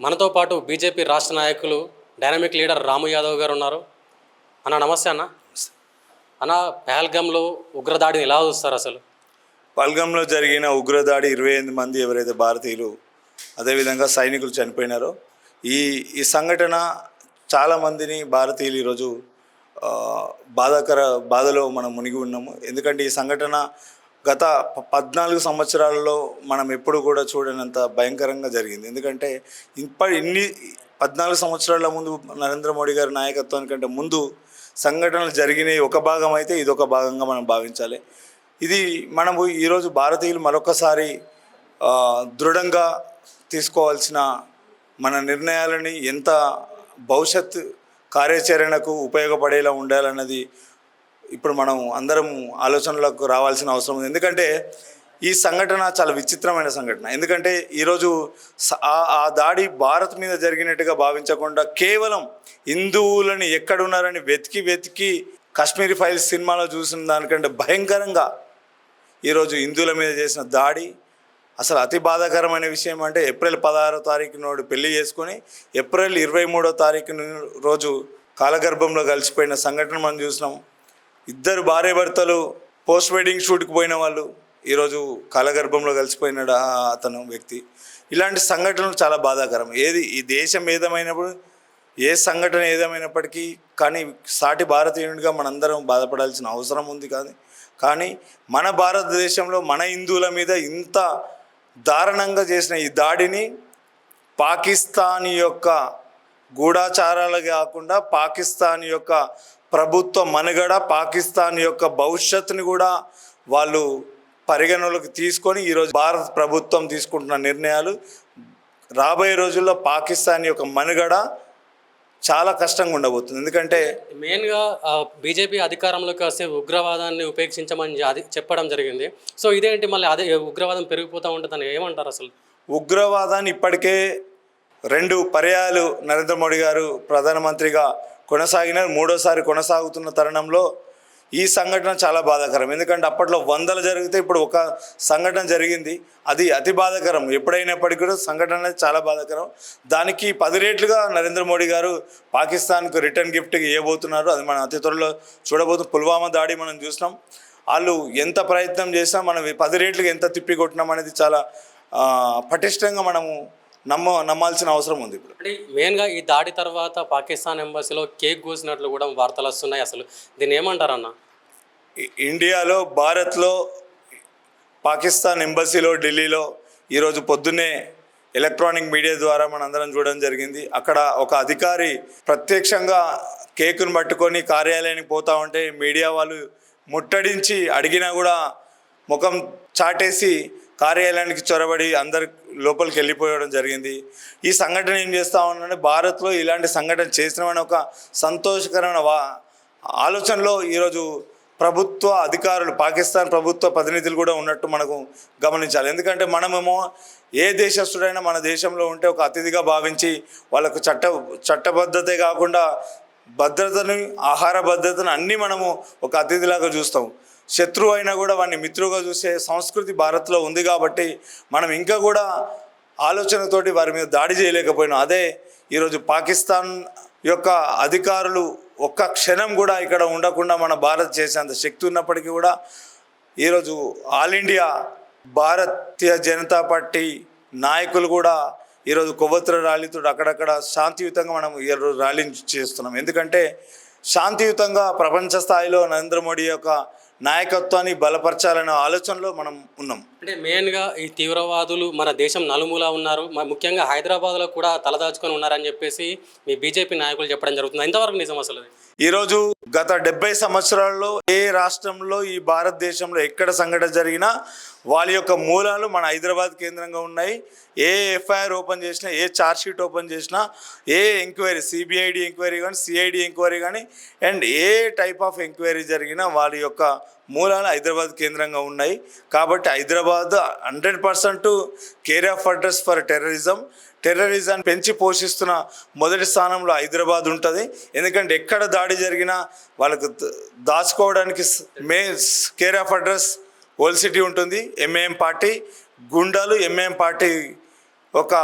మనతో పాటు బీజేపీ రాష్ట్ర నాయకులు డైనమిక్ లీడర్ రాము యాదవ్ గారు ఉన్నారు. అన్న నమస్తే అన్న. అన్న పహల్గంలో ఉగ్రదాడిని ఎలా చూస్తారు అసలు? పహల్గంలో జరిగిన ఉగ్రదాడి ఇరవై ఎనిమిది మంది ఎవరైతే భారతీయులు అదేవిధంగా సైనికులు చనిపోయినారో ఈ ఈ సంఘటన చాలామందిని భారతీయులు ఈరోజు బాధాకర బాధలో మనం మునిగి ఉన్నాము. ఎందుకంటే ఈ సంఘటన గత పద్నాలుగు సంవత్సరాలలో మనం ఎప్పుడు కూడా చూడనంత భయంకరంగా జరిగింది. ఎందుకంటే ఇప్పటి ఇన్ని పద్నాలుగు సంవత్సరాల ముందు నరేంద్ర మోడీ గారి నాయకత్వానికంటే ముందు సంఘటనలు జరిగినాయి ఒక భాగం అయితే ఇది ఒక భాగంగా మనం భావించాలి. ఇది మనము ఈరోజు భారతీయులు మరొకసారి దృఢంగా తీసుకోవాల్సిన మన నిర్ణయాలని ఎంత భవిష్యత్ కార్యాచరణకు ఉపయోగపడేలా ఉండాలన్నది ఇప్పుడు మనం అందరం ఆలోచనలకు రావాల్సిన అవసరం ఉంది. ఎందుకంటే ఈ సంఘటన చాలా విచిత్రమైన సంఘటన. ఎందుకంటే ఈరోజు స- ఆ- దాడి భారత్ మీద జరిగినట్టుగా భావించకుండా కేవలం హిందువులని ఎక్కడున్నారని వెతికి వెతికి కాశ్మీర్ ఫైల్స్ సినిమాలో చూసిన దానికంటే భయంకరంగా ఈరోజు హిందువుల మీద చేసిన దాడి అసలు అతి బాధాకరమైన విషయం అంటే ఏప్రిల్ పదహారో తారీఖు నాడు పెళ్ళి చేసుకొని ఏప్రిల్ ఇరవై మూడో తారీఖు రోజు కాలగర్భంలో కలిసిపోయిన సంఘటన మనం చూసినాం. ఇద్దరు భార్య భర్తలు పోస్ట్ వెడ్డింగ్ షూట్కి పోయిన వాళ్ళు ఈరోజు కాలగర్భంలో కలిసిపోయినాడు ఆ అతను వ్యక్తి. ఇలాంటి సంఘటనలు చాలా బాధాకరం. ఏది ఈ దేశం ఏదమైనప్పుడు ఏ సంఘటన ఏదేమైనప్పటికీ కానీ సాటి భారతీయునిగా మనందరం బాధపడాల్సిన అవసరం ఉంది కానీ కానీ మన భారతదేశంలో మన హిందువుల మీద ఇంత దారుణంగా చేసిన ఈ దాడిని పాకిస్తాన్ యొక్క గూఢాచారాలు కాకుండా పాకిస్తాన్ యొక్క ప్రభుత్వ మనుగడ పాకిస్తాన్ యొక్క భవిష్యత్తుని కూడా వాళ్ళు పరిగణలోకి తీసుకొని ఈరోజు భారత ప్రభుత్వం తీసుకుంటున్న నిర్ణయాలు రాబోయే రోజుల్లో పాకిస్తాన్ యొక్క మనుగడ చాలా కష్టంగా ఉండబోతుంది. ఎందుకంటే మెయిన్గా బీజేపీ అధికారంలోకి వస్తే ఉగ్రవాదాన్ని ఉపేక్షించమని అది చెప్పడం జరిగింది. సో ఇదేంటి మళ్ళీ అదే ఉగ్రవాదం పెరిగిపోతూ ఉంటుందని ఏమంటారు అసలు? ఉగ్రవాదాన్ని ఇప్పటికే రెండు పర్యాయాలు నరేంద్ర మోడీ గారు ప్రధానమంత్రిగా కొనసాగిన మూడోసారి కొనసాగుతున్న తరుణంలో ఈ సంఘటన చాలా బాధాకరం. ఎందుకంటే అప్పట్లో వందలు జరిగితే ఇప్పుడు ఒక సంఘటన జరిగింది. అది అతి బాధాకరం. ఎప్పుడైనప్పటికీ కూడా సంఘటన అనేది చాలా బాధాకరం. దానికి పది రేట్లుగా నరేంద్ర మోడీ గారు పాకిస్తాన్కు రిటర్న్ గిఫ్ట్ ఇవ్వబోతున్నారు. అది మనం అతి త్వరలో చూడబోతున్న పుల్వామా దాడి మనం చూసినాం. వాళ్ళు ఎంత ప్రయత్నం చేసినా మనం పది రేట్లుగా ఎంత తిప్పి కొట్టినాం అనేది చాలా పటిష్టంగా మనము నమ్మ నమ్మాల్సిన అవసరం ఉంది ఇప్పుడు. అంటే మెయిన్గా ఈ దాడి తర్వాత పాకిస్తాన్ ఎంబసీలో కేక్ కోసినట్లు కూడా వార్తలు వస్తున్నాయి అసలు. దీన్ని ఏమంటారన్న ఇండియాలో భారత్లో పాకిస్తాన్ ఎంబసీలో ఢిల్లీలో ఈరోజు పొద్దున్నే ఎలక్ట్రానిక్ మీడియా ద్వారా మనందరం చూడడం జరిగింది. అక్కడ ఒక అధికారి ప్రత్యక్షంగా కేకును పట్టుకొని కార్యాలయానికి పోతా ఉంటే మీడియా వాళ్ళు ముట్టడించి అడిగినా కూడా ముఖం చాటేసి కార్యాలయానికి చొరబడి అందరి లోపలికి వెళ్ళిపోవడం జరిగింది. ఈ సంఘటన ఏం చేస్తా భారత్లో ఇలాంటి సంఘటన చేసినామని ఒక సంతోషకరమైన వా ఆలోచనలో ఈరోజు ప్రభుత్వ అధికారులు పాకిస్తాన్ ప్రభుత్వ ప్రతినిధులు కూడా ఉన్నట్టు మనకు గమనించాలి. ఎందుకంటే మనమేమో ఏ దేశస్తుడైనా మన దేశంలో ఉంటే ఒక అతిథిగా భావించి వాళ్ళకు చట్ట చట్టబద్ధతే కాకుండా భద్రతని ఆహార భద్రతను అన్నీ మనము ఒక అతిథిలాగా చూస్తాం. శత్రువు అయినా కూడా వాడిని మిత్రుగా చూసే సంస్కృతి భారత్లో ఉంది కాబట్టి మనం ఇంకా కూడా ఆలోచనతోటి వారి మీద దాడి చేయలేకపోయినాం. అదే ఈరోజు పాకిస్తాన్ యొక్క అధికారులు ఒక్క క్షణం కూడా ఇక్కడ ఉండకుండా మన భారత్ చేసేంత శక్తి ఉన్నప్పటికీ కూడా ఈరోజు all India Bharatiya Janata party నాయకులు కూడా ఈరోజు కొవ్వొత్ర ర్యాలీతో అక్కడక్కడ శాంతియుతంగా మనం ఈరోజు ర్యాలీ చేస్తున్నాం. ఎందుకంటే శాంతియుతంగా ప్రపంచ స్థాయిలో నరేంద్ర మోడీ యొక్క నాయకత్వాన్ని బలపరచాలనే ఆలోచనలో మనం ఉన్నాం. అంటే మెయిన్గా ఈ తీవ్రవాదులు మన దేశం నలుమూలా ఉన్నారు. ముఖ్యంగా హైదరాబాద్లో కూడా తలదాచుకొని ఉన్నారని చెప్పేసి మీ బీజేపీ నాయకులు చెప్పడం జరుగుతుంది. ఎంతవరకు నిజం అసలు ఈరోజు గత డెబ్బై సంవత్సరాల్లో ఏ రాష్ట్రంలో ఈ భారతదేశంలో ఎక్కడ సంఘటన జరిగినా వాళ్ళ యొక్క మూలాలు మన హైదరాబాద్ కేంద్రంగా ఉన్నాయి. ఏ ఎఫ్ఐఆర్ ఓపెన్ చేసినా ఏ చార్జ్షీట్ ఓపెన్ చేసినా ఏ ఎంక్వైరీ సిబిఐడి ఎంక్వైరీ కానీ సిఐడి ఎంక్వైరీ కానీ అండ్ ఏ టైప్ ఆఫ్ ఎంక్వైరీ జరిగినా వాళ్ళ యొక్క మూలాలు హైదరాబాద్ కేంద్రంగా ఉన్నాయి. కాబట్టి Hyderabad hundred percent care of address for terrorism. టెర్రరిజాన్ని పెంచి పోషిస్తున్న మొదటి స్థానంలో హైదరాబాద్ ఉంటుంది. ఎందుకంటే ఎక్కడ దాడి జరిగినా వాళ్ళకు దాచుకోవడానికి main May care of address old city ఉంటుంది. ఎంఏఎం పార్టీ గుండాలు ఎంఏఎం పార్టీ ఒక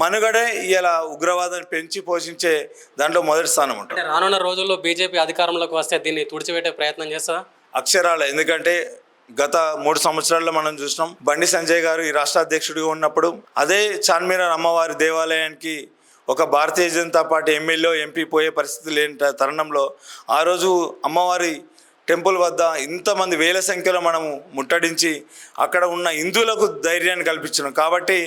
మనుగడే ఇలా ఉగ్రవాదాన్ని పెంచి పోషించే దాంట్లో మొదటి స్థానం ఉంటుంది. రానున్న రోజుల్లో బీజేపీ అధికారంలోకి వస్తే దీన్ని తుడిచిపెట్టే ప్రయత్నం చేస్తా అక్షరాల ఎందుకంటే గత మూడు సంవత్సరాల్లో మనం చూసినాం బండి సంజయ్ గారు ఈ రాష్ట్ర అధ్యక్షుడిగా ఉన్నప్పుడు అదే చార్మినార్ అమ్మవారి దేవాలయానికి ఒక Bharatiya Janata party MLA MP పోయే పరిస్థితి లేని తరుణంలో ఆ రోజు అమ్మవారి టెంపుల్ వద్ద ఇంతమంది వేల సంఖ్యలో మనము ముట్టడించి అక్కడ ఉన్న హిందువులకు ధైర్యాన్ని కల్పించినాం. కాబట్టి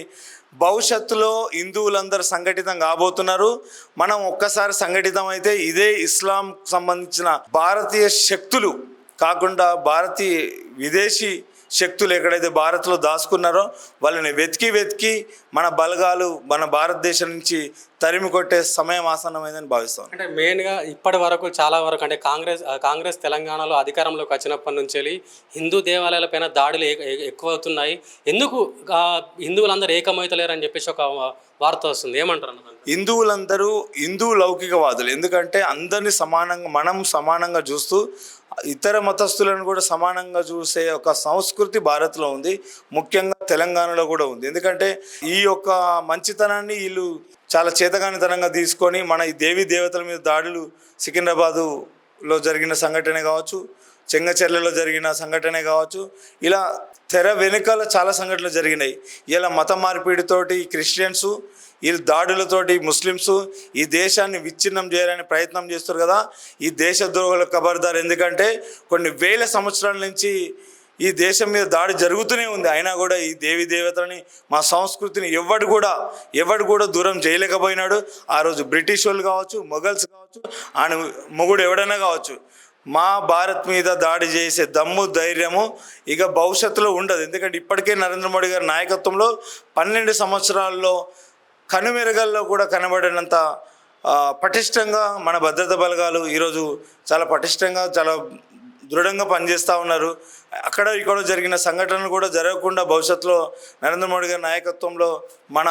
భవిష్యత్తులో హిందువులందరూ సంఘటితం కాబోతున్నారు. మనం ఒక్కసారి సంఘటితం అయితే ఇదే ఇస్లాం సంబంధించిన భారతీయ శక్తులు కాకుండా భారతీయ విదేశీ శక్తులు ఎక్కడైతే భారత్లో దాచుకున్నారో వాళ్ళని వెతికి వెతికి మన బలగాలు మన భారతదేశం నుంచి తరిమి కొట్టే సమయం ఆసన్నమైందని భావిస్తాను అంటే మెయిన్గా ఇప్పటి వరకు చాలా వరకు అంటే కాంగ్రెస్ కాంగ్రెస్ తెలంగాణలో అధికారంలోకి వచ్చినప్పటి నుంచి వెళ్ళి హిందూ దేవాలయాలపైన దాడులు ఎక్కువ అవుతున్నాయి. ఎందుకు హిందువులందరూ ఏకమవుతలేరని చెప్పేసి ఒక వార్త వస్తుంది. ఏమంటారు? హిందువులందరూ హిందూ లౌకికవాదులు. ఎందుకంటే అందరినీ సమానంగా మనం సమానంగా చూస్తూ ఇతర మతస్థులను కూడా సమానంగా చూసే ఒక సంస్కృతి భారత్లో ఉంది. ముఖ్యంగా తెలంగాణలో కూడా ఉంది. ఎందుకంటే ఈ యొక్క మంచితనాన్ని వీళ్ళు చాలా చేతగానితనంగా తీసుకొని మన ఈ దేవి దేవతల మీద దాడులు సికింద్రాబాదులో జరిగిన సంఘటన కావచ్చు చెంగచెర్లలో జరిగిన సంఘటనే కావచ్చు ఇలా తెర వెనుకాల చాలా సంఘటనలు జరిగినాయి. ఇలా మత మార్పిడితోటి క్రిస్టియన్స్ ఈ దాడులతోటి ముస్లిమ్స్ ఈ దేశాన్ని విచ్ఛిన్నం చేయాలని ప్రయత్నం చేస్తారు కదా. ఈ దేశ ద్రోహుల కబర్దారు ఎందుకంటే కొన్ని వేల సంవత్సరాల నుంచి ఈ దేశం మీద దాడి జరుగుతూనే ఉంది. అయినా కూడా ఈ దేవి దేవతలని మా సంస్కృతిని ఎవడు కూడా ఎవడు కూడా దూరం చేయలేకపోయినాడు. ఆ రోజు బ్రిటిష్ వాళ్ళు కావచ్చు మొఘల్స్ కావచ్చు ఆయన మొగుడు ఎవడైనా కావచ్చు మా భారత్ మీద దాడి చేసే దమ్ము ధైర్యము ఇక భవిష్యత్తులో ఉండదు. ఎందుకంటే ఇప్పటికే నరేంద్ర మోడీ గారి నాయకత్వంలో పన్నెండు సంవత్సరాల్లో కనుమెరగల్లో కూడా కనబడినంత పటిష్టంగా మన భద్రతా బలగాలు ఈరోజు చాలా పటిష్టంగా చాలా దృఢంగా పనిచేస్తూ ఉన్నారు. అక్కడ ఇక్కడ జరిగిన సంఘటనలు కూడా జరగకుండా భవిష్యత్తులో నరేంద్ర మోడీ గారి నాయకత్వంలో మన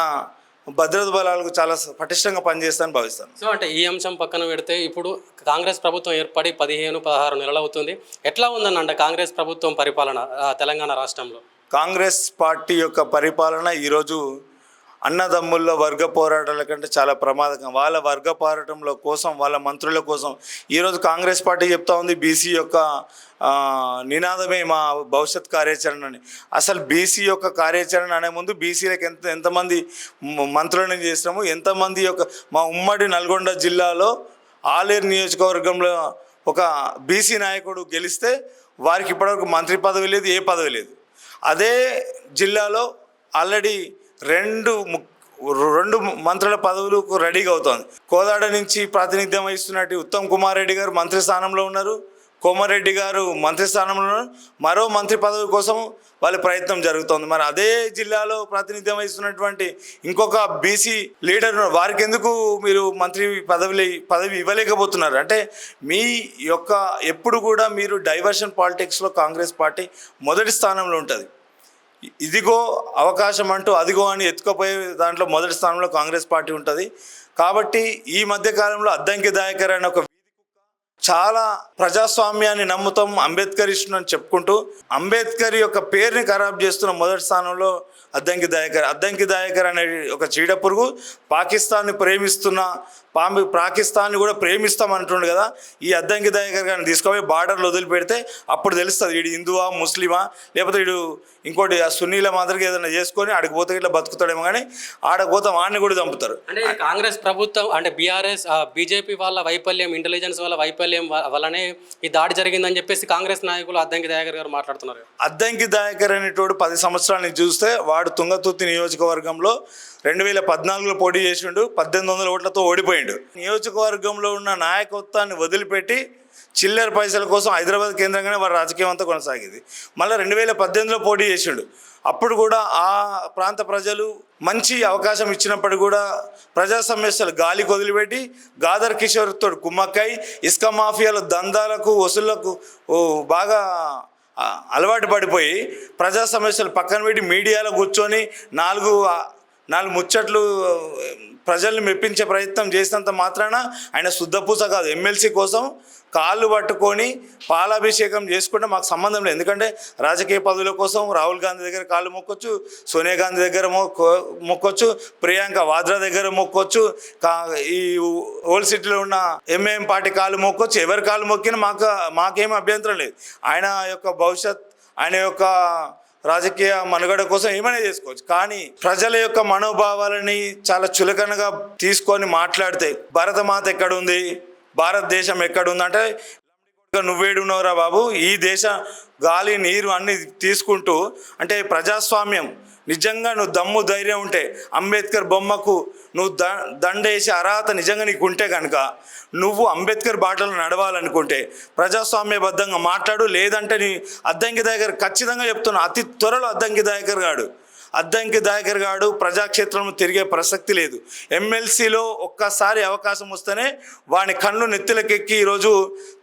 భద్రతా బలాలకు చాలా పటిష్టంగా పనిచేస్తానని భావిస్తాను. సో అంటే ఈ అంశం పక్కన పెడితే ఇప్పుడు కాంగ్రెస్ ప్రభుత్వం ఏర్పడి పదిహేను పదహారు నెలలు అవుతుంది. ఎట్లా ఉందన్న అంటే కాంగ్రెస్ ప్రభుత్వం పరిపాలన తెలంగాణ రాష్ట్రంలో? కాంగ్రెస్ పార్టీ యొక్క పరిపాలన ఈరోజు అన్నదమ్ముల్లో వర్గ పోరాటాల కంటే చాలా ప్రమాదకం వాళ్ళ వర్గ పోరాటంలో కోసం వాళ్ళ మంత్రుల కోసం ఈరోజు కాంగ్రెస్ పార్టీ చెప్తా ఉంది బీసీ యొక్క నినాదమే మా భవిష్యత్ కార్యాచరణ అని అసలు బీసీ యొక్క కార్యాచరణ అనే ముందు బీసీలకు ఎంత ఎంతమంది మంత్రులను చేసినాము ఎంతమంది యొక్క మా ఉమ్మడి నల్గొండ జిల్లాలో ఆలేరు నియోజకవర్గంలో ఒక బీసీ నాయకుడు గెలిస్తే వారికి ఇప్పటివరకు మంత్రి పదవి లేదు ఏ పదవి లేదు. అదే జిల్లాలో ఆల్రెడీ రెండు ము- రెండు మంత్రుల పదవులకు రెడీగా అవుతోంది. కోదాడ నుంచి ప్రాతినిధ్యం వహిస్తున్నట్టు ఉత్తమ్ కుమార్ రెడ్డి గారు మంత్రి స్థానంలో ఉన్నారు. కోమారెడ్డి గారు మంత్రి స్థానంలో ఉన్నారు. మరో మంత్రి పదవి కోసం వాళ్ళ ప్రయత్నం జరుగుతోంది. మరి అదే జిల్లాలో ప్రాతినిధ్యం వహిస్తున్నటువంటి ఇంకొక బీసీ లీడర్ వారికి ఎందుకు మీరు మంత్రి పదవి పదవి ఇవ్వలేకపోతున్నారు? అంటే మీ యొక్క ఎప్పుడు కూడా మీరు డైవర్షన్ పాలిటిక్స్లో కాంగ్రెస్ పార్టీ మొదటి స్థానంలో ఉంటుంది. ఇదిగో అవకాశం అంటూ అదిగో అని ఎత్తుకుపోయే దాంట్లో మొదటి స్థానంలో కాంగ్రెస్ పార్టీ ఉంటుంది. కాబట్టి ఈ మధ్య కాలంలో అద్దంకి దాయకర్ అనే ఒక చాలా ప్రజాస్వామ్యాన్ని నమ్ముతాం ఇష్టం అని చెప్పుకుంటూ అంబేద్కర్ యొక్క పేరుని ఖరాబ్ చేస్తున్న మొదటి స్థానంలో అద్దంకి దాయకర్. అద్దంకి దాయకర్ అనే ఒక చీడ పురుగు పాకిస్తాన్ని ప్రేమిస్తున్న పామి పాకిస్తాన్ని కూడా ప్రేమిస్తామంటుండు కదా ఈ అద్దంకి దాయకర్ గారిని తీసుకుపోయి బార్డర్లో వదిలిపెడితే అప్పుడు తెలుస్తుంది వీడు హిందువా ముస్లిమా లేకపోతే వీడు ఇంకోటి ఆ సున్నీల మాదిరిగా ఏదైనా చేసుకొని ఆడికి పోతే ఇట్లా బతుకుతాడేమో కానీ ఆడకు పోతే వాడిని కూడా చంపుతారు. అంటే కాంగ్రెస్ ప్రభుత్వం అంటే బీఆర్ఎస్ బీజేపీ వాళ్ళ వైఫల్యం ఇంటెలిజెన్స్ వాళ్ళ వైఫల్యం వల్లనే ఈ దాడి జరిగిందని చెప్పేసి కాంగ్రెస్ నాయకులు అద్దంకి దయాకర్ గారు మాట్లాడుతున్నారు. అద్దంకి దాయకర్ అనేటోడు పది సంవత్సరాల నుంచి చూస్తే వాడు తుంగతుర్తి నియోజకవర్గంలో రెండు వేల పద్నాలుగులో పోటీ చేసిండు పద్దెనిమిది వందల ఓట్లతో ఓడిపోయిండు. నియోజకవర్గంలో ఉన్న నాయకత్వాన్ని వదిలిపెట్టి చిల్లర పైసల కోసం హైదరాబాద్ కేంద్రంగానే వారి రాజకీయం అంతా కొనసాగింది. మళ్ళీ రెండు వేల పద్దెనిమిదిలో పోటీ చేసిండు. అప్పుడు కూడా ఆ ప్రాంత ప్రజలు మంచి అవకాశం ఇచ్చినప్పుడు కూడా ప్రజా సమస్యలు గాలికి వదిలిపెట్టి గాదర్ కిషోర్తో కుమ్మక్కై ఇసుక మాఫియాల దందాలకు వసూళ్ళకు బాగా అలవాటు పడిపోయి ప్రజా సమస్యలు పక్కన పెట్టి మీడియాలో కూర్చొని నాలుగు నాలుగు ముచ్చట్లు ప్రజల్ని మెప్పించే ప్రయత్నం చేసినంత మాత్రాన ఆయన శుద్ధపూస కాదు. ఎమ్మెల్సీ కోసం కాళ్ళు పట్టుకొని పాలాభిషేకం చేసుకుంటే మాకు సంబంధం లేదు. ఎందుకంటే రాజకీయ పదవుల కోసం రాహుల్ గాంధీ దగ్గర కాళ్ళు మొక్కొచ్చు సోనియా గాంధీ దగ్గర మొక్కొచ్చు ప్రియాంక వాద్రా దగ్గర మొక్కొచ్చు కా ఈ ఓల్డ్ సిటీలో ఉన్న ఎంఏఎం పార్టీ కాళ్ళు మొక్కొచ్చు. ఎవరి కాళ్ళు మొక్కినా మాకు మాకేం అభ్యంతరం లేదు. ఆయన యొక్క భవిష్యత్ ఆయన యొక్క రాజకీయ మనుగడ కోసం ఏమైనా చేసుకోవచ్చు. కానీ ప్రజల యొక్క మనోభావాలని చాలా చులకనగా తీసుకొని మాట్లాడితే భారతమాత ఎక్కడ ఉంది భారతదేశం ఎక్కడ అంటే నువ్వేడున్నావురా బాబు. ఈ దేశ గాలి నీరు అన్ని తీసుకుంటూ అంటే ప్రజాస్వామ్యం నిజంగా నువ్వు దమ్ము ధైర్యం ఉంటే అంబేద్కర్ బొమ్మకు నువ్వు ద దండేసి అర్హత నిజంగా నీకు ఉంటే కనుక నువ్వు అంబేద్కర్ బాటలు నడవాలనుకుంటే ప్రజాస్వామ్యబద్ధంగా మాట్లాడు లేదంటే నీ అద్దంకి దగ్గర ఖచ్చితంగా చెప్తున్నా అతి త్వరలో అద్దంకి దగ్గర గాడు అద్దంకి దాయకర్ గాడు తిరిగే ప్రసక్తి లేదు. ఎమ్మెల్సీలో ఒక్కసారి అవకాశం వస్తేనే వాని కన్ను నెత్తిలకెక్కి ఈరోజు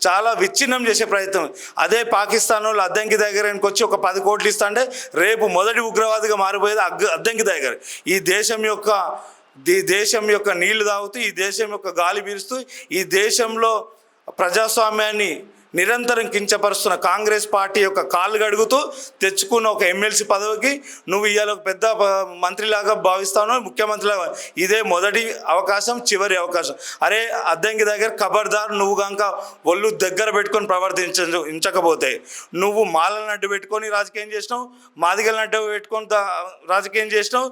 చాలా విచ్ఛిన్నం చేసే ప్రయత్నం. అదే పాకిస్తాన్ వాళ్ళు అద్దంకి దగ్గరికి వచ్చి ఒక పది కోట్లు ఇస్తాంటే రేపు మొదటి ఉగ్రవాదిగా మారిపోయేది అగ్గ అద్దంకి దగ్గర ఈ దేశం యొక్క ఈ దేశం యొక్క నీళ్ళు తాగుతూ ఈ దేశం యొక్క గాలి పీలుస్తూ ఈ దేశంలో ప్రజాస్వామ్యాన్ని నిరంతరం కించపరుస్తున్న కాంగ్రెస్ పార్టీ యొక్క కాళ్ళు గడుగుతూ తెచ్చుకున్న ఒక ఎమ్మెల్సీ పదవికి నువ్వు ఇవాళ ఒక పెద్ద మంత్రిలాగా భావిస్తాను ముఖ్యమంత్రిలాగా ఇదే మొదటి అవకాశం చివరి అవకాశం. అరే అద్దంకి దగ్గర ఖబర్దార్ నువ్వు కనుక ఒళ్ళు దగ్గర పెట్టుకొని ప్రవర్తించ ఉంచకపోతే నువ్వు మాలలను అడ్డు పెట్టుకొని రాజకీయం చేసినావు మాదిగలను అడ్డు పెట్టుకొని రాజకీయం చేసినావు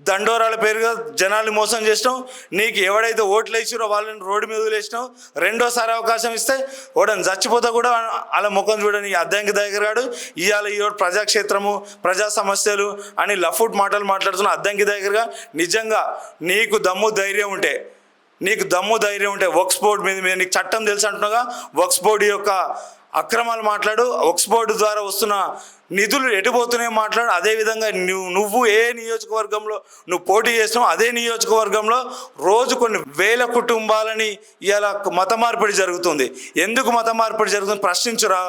దండోరాల పేరుగా జనాల్ని మోసం చేసినావు నీకు ఎవడైతే ఓట్లు వేసిరో వాళ్ళని రోడ్డు మీద వదిలేసినావు రెండోసారి అవకాశం ఇస్తే ఓడని చచ్చిపోతా కూడా అలా ముఖం చూడని అద్దంకి దగ్గరగాడు. ఇవాళ ఈ ప్రజాక్షేత్రము ప్రజా సమస్యలు అని లఫుట్ మాటలు మాట్లాడుతున్న అద్దంకి దగ్గరగా నిజంగా నీకు దమ్ము ధైర్యం ఉంటే నీకు దమ్ము ధైర్యం ఉంటే వర్క్స్ బోర్డు మీద మీద నీకు చట్టం తెలుసు అంటున్నాగా వర్క్స్ బోర్డు యొక్క అక్రమాలు మాట్లాడు. వర్క్స్ బోర్డు ద్వారా వస్తున్న నిధులు ఎటుపోతున్నాయో మాట్లాడు. అదేవిధంగా నువ్వు నువ్వు ఏ నియోజకవర్గంలో నువ్వు పోటీ చేస్తావు అదే నియోజకవర్గంలో రోజు కొన్ని వేల కుటుంబాలని ఇలా మత మార్పిడి జరుగుతుంది. ఎందుకు మత మార్పిడి జరుగుతుంది? ప్రశ్నించురా.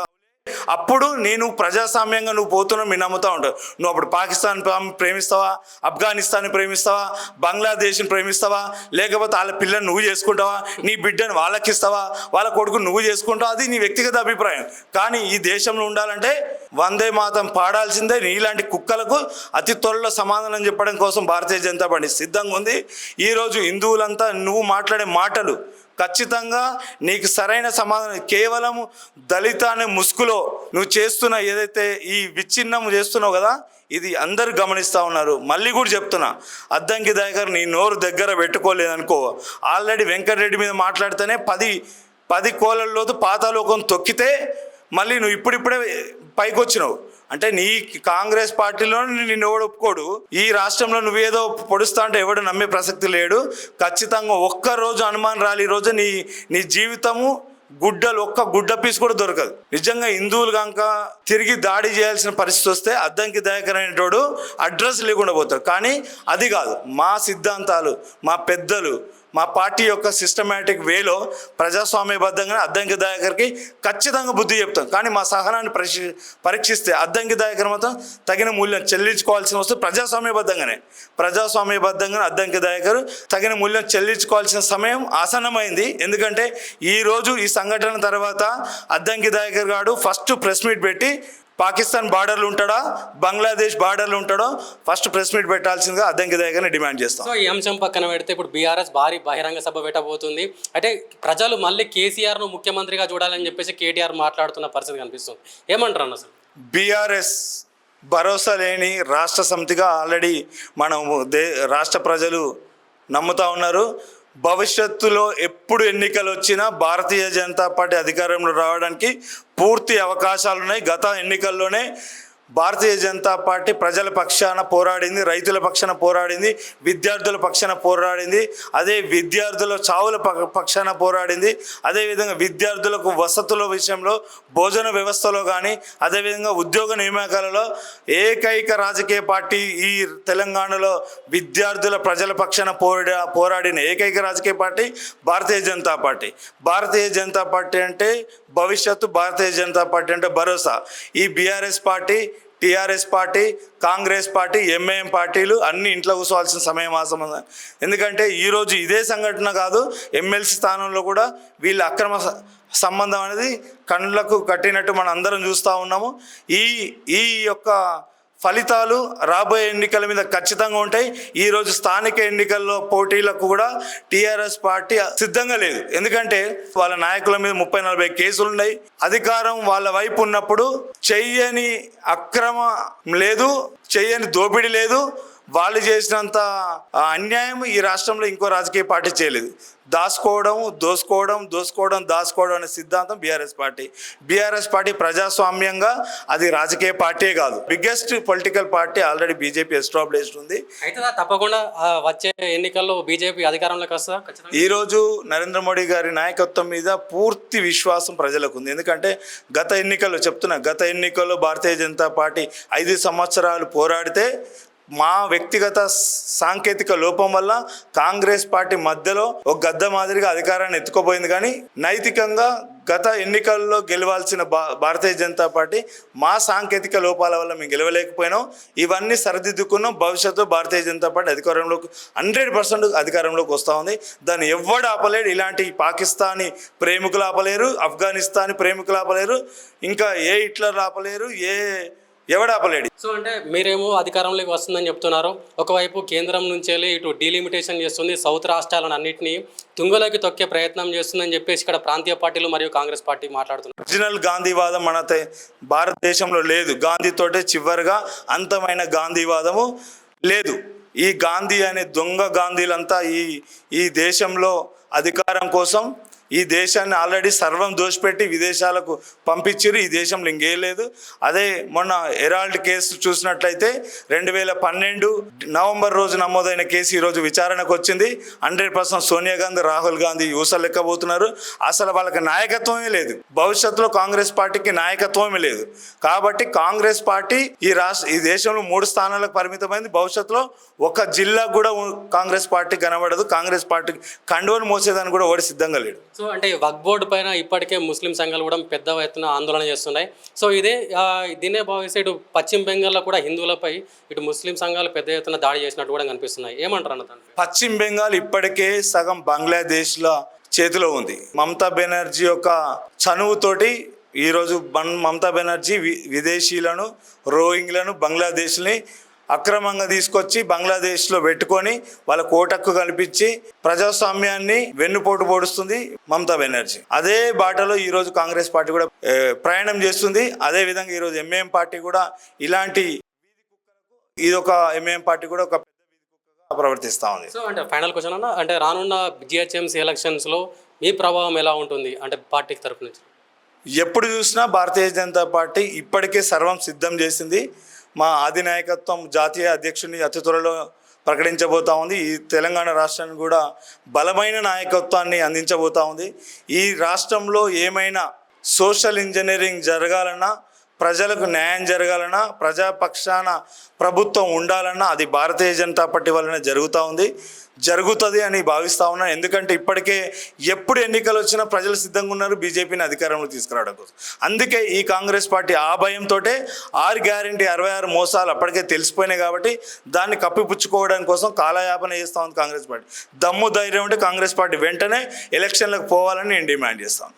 అప్పుడు నేను ప్రజాస్వామ్యంగా నువ్వు పోతున్నావు మీ నమ్ముతా ఉంటావు నువ్వు అప్పుడు పాకిస్తాన్ ప్రేమిస్తావా? ఆఫ్ఘనిస్తాన్ ప్రేమిస్తావా? బంగ్లాదేశ్ని ప్రేమిస్తావా? లేకపోతే వాళ్ళ పిల్లని నువ్వు చేసుకుంటావా? నీ బిడ్డను వాళ్ళకి ఇస్తావా వాళ్ళ కొడుకు నువ్వు చేసుకుంటావా? అది నీ వ్యక్తిగత అభిప్రాయం. కానీ ఈ దేశంలో ఉండాలంటే వందే మాతం పాడాల్సిందే నీలాంటి కుక్కలకు అతి త్వరలో సమాధానం చెప్పడం కోసం భారతీయ జనతా పార్టీ సిద్ధంగా ఉంది. ఈరోజు హిందువులంతా నువ్వు మాట్లాడే మాటలు ఖచ్చితంగా నీకు సరైన సమాధానం కేవలం దళిత అనే ముసుగులో నువ్వు చేస్తున్న ఏదైతే ఈ విచ్ఛిన్నం చేస్తున్నావు కదా ఇది అందరు గమనిస్తూ ఉన్నారు. మళ్ళీ కూడా చెప్తున్నా అద్దంకి దగ్గర నీ నోరు దగ్గర పెట్టుకోలేదనుకో ఆల్రెడీ వెంకటరెడ్డి మీద మాట్లాడితేనే పది పది కోళ్ళలోతు పాతాలోకం తొక్కితే మళ్ళీ నువ్వు ఇప్పుడిప్పుడే పైకి వచ్చినావు అంటే నీ కాంగ్రెస్ పార్టీలో నిన్ను ఎవడు ఒప్పుకోడు? ఈ రాష్ట్రంలో నువ్వేదో పొడుస్తా అంటే ఎవడు నమ్మే ప్రసక్తి లేడు. ఖచ్చితంగా ఒక్క రోజు అనుమానం రాలి. ఈ రోజు నీ నీ జీవితము గుడ్డలు ఒక్క గుడ్డ పీస్ కూడా దొరకదు. నిజంగా హిందువులు కనుక తిరిగి దాడి చేయాల్సిన పరిస్థితి వస్తే అద్దంకి దయకరైనటోడు అడ్రస్ లేకుండా పోతారు కానీ అది కాదు. మా సిద్ధాంతాలు మా పెద్దలు మా పార్టీ యొక్క సిస్టమేటిక్ వేలో ప్రజాస్వామ్యబద్ధంగా అద్దంకి దాయకర్కి ఖచ్చితంగా బుద్ధి చెప్తాం. కానీ మా సహనాన్ని పరీక్ష పరీక్షిస్తే అద్దంకి దాయకర్ మాత్రం తగిన మూల్యం చెల్లించుకోవాల్సిన వస్తే ప్రజాస్వామ్యబద్ధంగానే. ప్రజాస్వామ్యబద్ధంగా అద్దంకి దాయకరు తగిన మూల్యం చెల్లించుకోవాల్సిన సమయం ఆసన్నమైంది. ఎందుకంటే ఈరోజు ఈ సంఘటన తర్వాత అద్దంకి దాయకర్ గారు ఫస్ట్ ప్రెస్ మీట్ పెట్టి పాకిస్తాన్ బార్డర్లు ఉంటాడా? బంగ్లాదేశ్ బార్డర్లు ఉంటాడో? ఫస్ట్ ప్రెస్ మీట్ పెట్టాల్సిందిగా అద్దంకి దయాకర్ని డిమాండ్ చేస్తాం. సో ఈ అంశం పక్కన పెడితే ఇప్పుడు బీఆర్ఎస్ భారీ బహిరంగ సభ పెట్టబోతుంది. అంటే ప్రజలు మళ్ళీ కేసీఆర్ను ముఖ్యమంత్రిగా చూడాలని చెప్పేసి కేటీఆర్ మాట్లాడుతున్న పరిస్థితి కనిపిస్తుంది. ఏమంటారు అన్న అసలు బీఆర్ఎస్ భరోసా లేని రాష్ట్ర సమితిగా ఆల్రెడీ మనం దే రాష్ట్ర ప్రజలు నమ్ముతా ఉన్నారు. భవిష్యత్తులో ఎప్పుడు ఎన్నికలు వచ్చినా భారతీయ జనతా పార్టీ అధికారంలో రావడానికి పూర్తి అవకాశాలు ఉన్నాయి గత ఎన్నికల్లోనే భారతీయ జనతా పార్టీ ప్రజల పక్షాన పోరాడింది రైతుల పక్షాన పోరాడింది విద్యార్థుల పక్షాన పోరాడింది అదే విద్యార్థుల చావుల పక్షాన పోరాడింది అదేవిధంగా విద్యార్థులకు వసతుల విషయంలో భోజన వ్యవస్థలో కానీ అదేవిధంగా ఉద్యోగ నియామకాలలో ఏకైక రాజకీయ పార్టీ ఈ తెలంగాణలో విద్యార్థుల ప్రజల పక్షాన పోరా పోరాడిన ఏకైక రాజకీయ party Bharatiya Janata party. Bharatiya Janata party అంటే భవిష్యత్తు భారతీయ జనతా పార్టీ అంటే భరోసా. ఈ BRS party TRS party Congress party MIM పార్టీలు అన్ని ఇంట్లో కూర్చోవాల్సిన సమయం ఆ ఎందుకంటే ఈరోజు ఇదే సంఘటన కాదు ఎమ్మెల్సీ స్థానంలో కూడా వీళ్ళ అక్రమ సంబంధం అనేది కళ్ళకు కట్టినట్టు మనం అందరం చూస్తూ ఉన్నాము. ఈ ఈ యొక్క ఫలితాలు రాబోయే ఎన్నికల మీద ఖచ్చితంగా ఉంటాయి. ఈ రోజు స్థానిక ఎన్నికల్లో పోటీలకు కూడా టీఆర్ఎస్ పార్టీ సిద్ధంగా లేదు. ఎందుకంటే వాళ్ళ నాయకుల మీద ముప్పై నలభై కేసులు ఉన్నాయి. అధికారం వాళ్ళ వైపు ఉన్నప్పుడు చెయ్యని అక్రమ లేదు చెయ్యని దోపిడీ లేదు. వాళ్ళు చేసినంత అన్యాయం ఈ రాష్ట్రంలో ఇంకో రాజకీయ పార్టీ చేయలేదు. దాచుకోవడం దోసుకోవడం దోసుకోవడం దాచుకోవడం అనే సిద్ధాంతం బీఆర్ఎస్ పార్టీ. బీఆర్ఎస్ పార్టీ ప్రజాస్వామ్యంగా అది రాజకీయ పార్టీయే కాదు. Biggest political party already BJP established ఉంది. అయితే తప్పకుండా వచ్చే ఎన్నికల్లో బీజేపీ అధికారంలోకి వస్తా ఈరోజు నరేంద్ర మోడీ గారి నాయకత్వం మీద పూర్తి విశ్వాసం ప్రజలకు ఉంది. ఎందుకంటే గత ఎన్నికల్లో చెప్తున్నా గత ఎన్నికల్లో భారతీయ జనతా పార్టీ ఐదు సంవత్సరాలు పోరాడితే మా వ్యక్తిగత సాంకేతిక లోపం వల్ల కాంగ్రెస్ పార్టీ మధ్యలో ఒక గద్ద మాదిరిగా అధికారాన్ని ఎత్తుకోపోయింది. కానీ నైతికంగా గత ఎన్నికల్లో గెలవాల్సిన భా భారతీయ జనతా పార్టీ మా సాంకేతిక లోపాల వల్ల మేము గెలవలేకపోయినాం. ఇవన్నీ సరిదిద్దుకున్నాం. భవిష్యత్తు భారతీయ జనతా పార్టీ అధికారంలోకి హండ్రెడ్ పర్సెంట్ అధికారంలోకి వస్తూ ఉంది. దాన్ని ఎవ్వడు ఆపలేడు. ఇలాంటి పాకిస్తానీ ప్రేమికులు ఆపలేరు. ఆఫ్ఘనిస్తానీ ప్రేమికులు ఆపలేరు. ఇంకా ఏ హిట్లర్ ఆపలేరు. ఏ ఎవడు ఆపలేడు? సో అంటే మీరేమో అధికారంలోకి వస్తుందని చెప్తున్నారు. ఒకవైపు కేంద్రం నుంచి ఇటు డీలిమిటేషన్ చేస్తుంది సౌత్ రాష్ట్రాలను అన్నింటినీ తుంగలోకి తొక్కే ప్రయత్నం చేస్తుందని చెప్పేసి ఇక్కడ ప్రాంతీయ పార్టీలు మరియు కాంగ్రెస్ పార్టీ మాట్లాడుతున్నారు. ఒరిజినల్ గాంధీవాదం మన భారతదేశంలో లేదు. గాంధీతోటే చివరిగా అంతమైన గాంధీవాదము లేదు. ఈ గాంధీ అనే దొంగ గాంధీలంతా ఈ ఈ దేశంలో అధికారం కోసం ఈ దేశాన్ని ఆల్రెడీ సర్వం దోషపెట్టి విదేశాలకు పంపించారు ఈ దేశంలో ఇంకేం లేదు. అదే మొన్న ఎరాల్డ్ కేసు చూసినట్లయితే రెండు వేల పన్నెండు నవంబర్ రోజు నమోదైన కేసు ఈరోజు విచారణకు వచ్చింది. హండ్రెడ్ పర్సెంట్ సోనియా గాంధీ రాహుల్ గాంధీ యూసలు లెక్కబోతున్నారు. అసలు వాళ్ళకి నాయకత్వమే లేదు. భవిష్యత్తులో కాంగ్రెస్ పార్టీకి నాయకత్వమే లేదు. కాబట్టి కాంగ్రెస్ పార్టీ ఈ రాష్ట్ర ఈ దేశంలో మూడు స్థానాలకు పరిమితమైంది. భవిష్యత్తులో ఒక జిల్లా కూడా కాంగ్రెస్ పార్టీ కనబడదు. కాంగ్రెస్ పార్టీ కండువను మోసేదాన్ని కూడా ఓడి సిద్ధంగా లేడు. సో అంటే వక్ బోర్డు పైన ఇప్పటికే ముస్లిం సంఘాలు కూడా పెద్ద ఎత్తున ఆందోళన చేస్తున్నాయి. సో ఇదే ఆ, దీన్నే భావిస్తే ఇటు పశ్చిమ బెంగాల్లో కూడా హిందువులపై ఇటు ముస్లిం సంఘాలు పెద్ద ఎత్తున దాడి చేసినట్టు కూడా కనిపిస్తున్నాయి. ఏమంటారు అన్న పశ్చిమ బెంగాల్ ఇప్పటికే సగం బంగ్లాదేశ్ల చేతిలో ఉంది. మమతా బెనర్జీ యొక్క చనువుతోటి ఈరోజు బన్ మమతా బెనర్జీ వి విదేశీయులను రోహింగ్లను బంగ్లాదేశ్ని అక్రమంగా తీసుకొచ్చి బంగ్లాదేశ్లో పెట్టుకొని వాళ్ళ కోటక్కు కల్పించి ప్రజాస్వామ్యాన్ని వెన్నుపోటు పొడుస్తుంది మమతా బెనర్జీ. అదే బాటలో ఈరోజు కాంగ్రెస్ పార్టీ కూడా ప్రయాణం చేస్తుంది. అదే విధంగా ఈరోజు ఎంఏఎం పార్టీ కూడా ఇలాంటి ఇది ఒక ఎంఏఎం పార్టీ కూడా ఒక ప్రవర్తిస్తూ ఉంది. సో అంటే ఫైనల్ క్వశ్చన్ అన్న అంటే రానున్న జిహెచ్ఎంసీ ఎలక్షన్స్లో మీ ప్రభావం ఎలా ఉంటుంది? అంటే పార్టీ తరపు నుంచి. ఎప్పుడు చూసినా భారతీయ జనతా పార్టీ ఇప్పటికే సర్వం సిద్ధం చేసింది. మా అధినాయకత్వం జాతీయ అధ్యక్షుడిని అతి త్వరలో ప్రకటించబోతా ఉంది. ఈ తెలంగాణ రాష్ట్రానికి కూడా బలమైన నాయకత్వాన్ని అందించబోతా ఉంది. ఈ రాష్ట్రంలో ఏమైనా సోషల్ ఇంజనీరింగ్ జరగాలన్నా ప్రజలకు న్యాయం జరగాలన్నా ప్రజాపక్షాన ప్రభుత్వం ఉండాలన్నా అది భారతీయ జనతా పార్టీ వలన జరుగుతూ ఉంది. జరుగుతుంది అని భావిస్తా ఉన్నాను ఎందుకంటే ఇప్పటికే ఎప్పుడు ఎన్నికలు వచ్చినా ప్రజలు సిద్ధంగా ఉన్నారు బీజేపీని అధికారంలో తీసుకురావడం కోసం. అందుకే ఈ కాంగ్రెస్ పార్టీ ఆ భయంతో ఆరు గ్యారంటీ అరవై ఆరు మోసాలు అప్పటికే తెలిసిపోయినాయి కాబట్టి దాన్ని కప్పిపుచ్చుకోవడం కోసం కాలయాపన చేస్తూ ఉంది కాంగ్రెస్ పార్టీ. దమ్ము ధైర్యం ఉంటే కాంగ్రెస్ పార్టీ వెంటనే ఎలక్షన్లకు పోవాలని నేను డిమాండ్ చేస్తాను